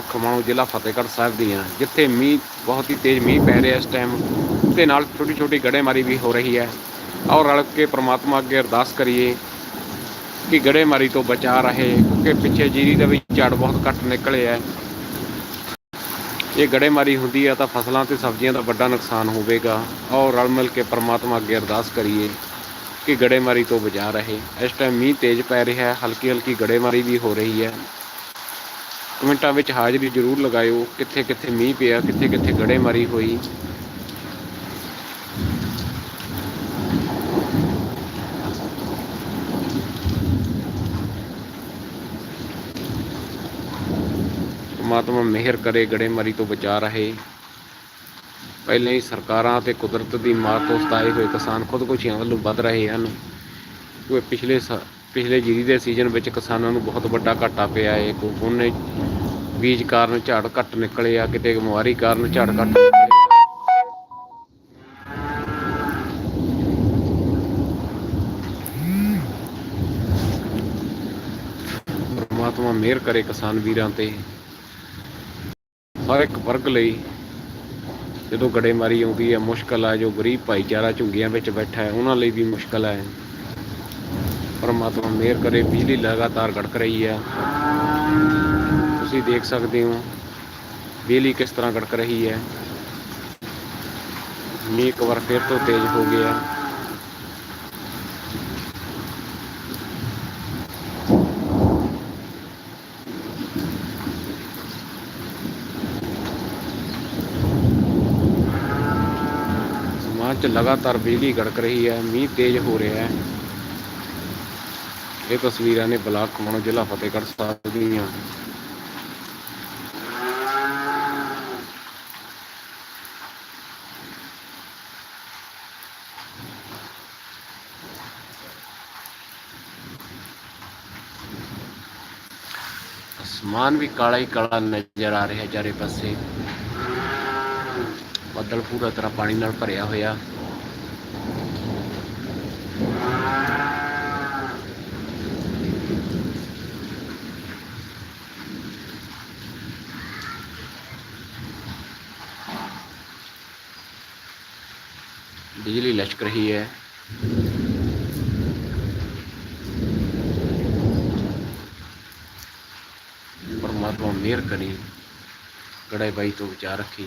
ਖਮਾਣੋ ਜ਼ਿਲ੍ਹਾ ਫਤਿਹਗੜ੍ਹ ਸਾਹਿਬ ਦੀਆਂ, ਜਿੱਥੇ ਮੀਂਹ, ਬਹੁਤ ਹੀ ਤੇਜ਼ ਮੀਂਹ ਪੈ ਰਿਹਾ ਇਸ ਟਾਈਮ ਤੇ ਨਾਲ ਛੋਟੀ ਛੋਟੀ ਗੜੇਮਾਰੀ ਵੀ ਹੋ ਰਹੀ ਹੈ। ਔਰ ਰਲ ਕੇ ਪ੍ਰਮਾਤਮਾ ਅੱਗੇ ਅਰਦਾਸ ਕਰੀਏ ਕਿ ਗੜੇਮਾਰੀ ਤੋਂ ਬਚਾ ਰਹੇ, ਕਿਉਂਕਿ ਪਿੱਛੇ ਜੀਰੀ ਦਾ ਵੀ ਝਾੜ ਬਹੁਤ ਘੱਟ ਨਿਕਲੇ ਹੈ। ਇਹ ਗੜੇਮਾਰੀ ਹੁੰਦੀ ਹੈ ਤਾਂ ਫਸਲਾਂ ਤੇ ਸਬਜ਼ੀਆਂ ਦਾ ਵੱਡਾ ਨੁਕਸਾਨ ਹੋਵੇਗਾ। ਔਰ ਰਲ ਮਿਲ ਕੇ ਪ੍ਰਮਾਤਮਾ ਅੱਗੇ ਅਰਦਾਸ ਕਰੀਏ ਕਿ ਗੜੇਮਾਰੀ ਤੋਂ ਬਚਾ ਰਹੇ। ਇਸ ਟਾਈਮ ਮੀਂਹ ਤੇਜ਼ ਪੈ ਰਿਹਾ ਹੈ ਹਲਕੀ ਹਲਕੀ ਗੜੇਮਾਰੀ ਵੀ ਹੋ ਰਹੀ ਹੈ। ਕਮੈਂਟਾਂ ਵਿੱਚ ਹਾਜ਼ਰੀ ਜ਼ਰੂਰ ਲਗਾਇਓ, ਕਿੱਥੇ ਕਿੱਥੇ ਮੀਂਹ ਪਿਆ, ਕਿੱਥੇ ਕਿੱਥੇ ਗੜੇਮਾਰੀ ਹੋਈ। ਪਰਮਾਤਮਾ ਮਿਹਰ ਕਰੇ ਗੜੇਮਾਰੀ ਤੋਂ ਬਚਾ ਰਹੇ। ਪਹਿਲਾਂ ਹੀ ਸਰਕਾਰਾਂ ਅਤੇ ਕੁਦਰਤ ਦੀ ਮਾਰ ਤੋਂ ਸਤਾਏ ਹੋਏ ਕਿਸਾਨ ਖੁਦਕੁਸ਼ੀਆਂ ਵੱਲੋਂ ਵੱਧ ਰਹੇ ਹਨ। ਕਿਉਂਕਿ ਪਿਛਲੇ ਸ- ਪਿਛਲੇ ਜੀਰੀ ਦੇ ਸੀਜ਼ਨ ਵਿੱਚ ਕਿਸਾਨਾਂ ਨੂੰ ਬਹੁਤ ਵੱਡਾ ਘਾਟਾ ਪਿਆ ਹੈ। ਕੋਈ ਉਹਨੇ ਬੀਜ ਕਾਰਨ ਝਾੜ ਘੱਟ ਨਿਕਲੇ ਆ, ਕਿਤੇ ਬਿਮਾਰੀ ਕਾਰਨ ਝਾੜ ਘੱਟ ਨਿਕਲੇ ਪਰਮਾਤਮਾ ਮਿਹਰ ਕਰੇ ਕਿਸਾਨ ਵੀਰਾਂ ਤੇ। ਹਰ ਇੱਕ ਵਰਗ ਲਈ ਜਦੋਂ ਗੜੇਮਾਰੀ ਆਉਂਦੀ ਹੈ, ਮੁਸ਼ਕਲ ਆ, ਜੋ ਗਰੀਬ ਭਾਈਚਾਰਾ ਝੁੰਗੀਆਂ ਵਿੱਚ ਬੈਠਾ ਹੈ, ਉਹਨਾਂ ਲਈ ਵੀ ਮੁਸ਼ਕਲ ਹੈ। ਪਰਮਾਤਮਾ ਮਿਹਰ ਕਰੇ, ਬਿਜਲੀ ਲਗਾਤਾਰ ਗੜਕ ਰਹੀ ਹੈ। ਤੁਸੀਂ ਦੇਖ ਸਕਦੇ ਹੋ ਬਿਜਲੀ ਕਿਸ ਤਰ੍ਹਾਂ ਗੜਕ ਰਹੀ ਹੈ। ਮੀਂਹ ਇੱਕ ਵਾਰ ਫਿਰ ਤੋਂ ਤੇਜ਼ ਹੋ ਗਿਆ। ਸਮਾਜ 'ਚ ਲਗਾਤਾਰ ਬਿਜਲੀ ਗੜਕ ਰਹੀ ਹੈ, ਮੀਂਹ ਤੇਜ਼ ਹੋ ਰਿਹਾ ਹੈ। ਇਹ ਤਸਵੀਰਾਂ ਨੇ ਬਲਾਕ ਖਮਾਣੋ ਜ਼ਿਲ੍ਹਾ ਫਤਿਹਗੜ੍ਹ ਸਾਹਿਬ ਦੀਆਂ। ਅਸਮਾਨ ਵੀ ਕਾਲਾ ਹੀ ਕਾਲਾ ਨਜ਼ਰ ਆ ਰਿਹਾ ਚਾਰੇ ਪਾਸੇ ਬੱਦਲ ਪੂਰਾ ਤਰ੍ਹਾਂ ਪਾਣੀ ਨਾਲ ਭਰਿਆ ਹੋਇਆ ਬਿਜਲੀ ਲਸ਼ਕ ਰਹੀ ਹੈ ਪਰਮਾਤਮਾ ਮਿਹਰ ਕਰੀ ਗੜੇ ਬਾਈ ਤੋਂ ਵਿਚਾਰ ਰੱਖੀ।